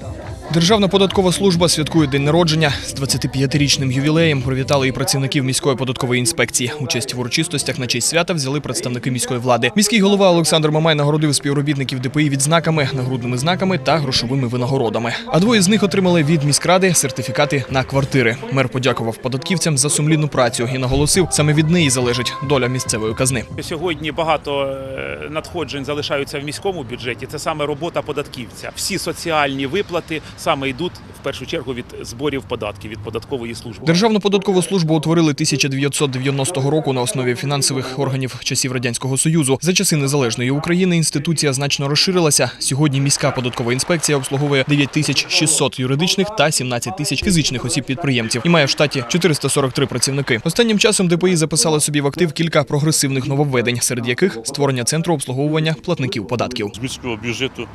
Go. Державна податкова служба святкує день народження з 25-річним ювілеєм. Привітали і працівників міської податкової інспекції. Участь в урочистостях на честь свята взяли представники міської влади. Міський голова Олександр Мамай нагородив співробітників ДПІ відзнаками, нагрудними знаками та грошовими винагородами. А двоє з них отримали від міськради сертифікати на квартири. Мер подякував податківцям за сумлінну працю і наголосив, саме від неї залежить доля місцевої казни. Сьогодні багато е, надходжень залишаються в міському бюджеті. Це саме робота податківця. Всі соціальні виплати саме йдуть в першу чергу від зборів податків від податкової служби. Державну податкову службу утворили 1990 року на основі фінансових органів часів радянського союзу. За часи незалежної України інституція значно розширилася. Сьогодні міська податкова інспекція обслуговує 9600 юридичних та 17 тисяч фізичних осіб підприємців і має в штаті 443 працівники. Останнім часом ДПІ записали собі в актив кілька прогресивних нововведень, серед яких створення центру обслуговування платників податків. З міського бюджету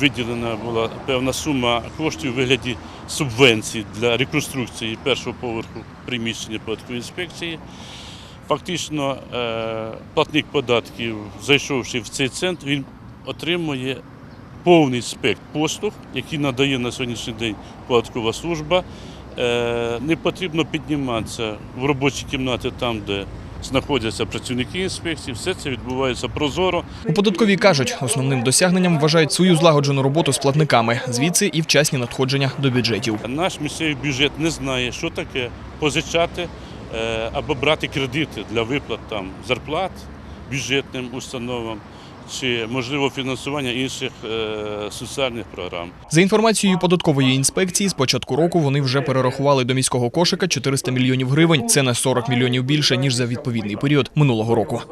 виділена була певна сума коштів у вигляді субвенцій для реконструкції першого поверху приміщення податкової інспекції. Фактично, е, платник податків, зайшовши в цей центр, він отримує повний спектр послуг, які надає на сьогоднішній день податкова служба. Е, Не потрібно підніматися в робочі кімнати там, де знаходяться працівники інспекції. Все це відбувається прозоро. У податковій кажуть, основним досягненням вважають свою злагоджену роботу з платниками, звідси і вчасні надходження до бюджетів. Наш місцевий бюджет не знає, що таке позичати е, або брати кредити для виплат там, зарплат бюджетним установам чи можливо фінансування інших е, соціальних програм. За інформацією податкової інспекції, з початку року вони вже перерахували до міського кошика 400 мільйонів гривень. Це на 40 мільйонів більше ніж за відповідний період минулого року.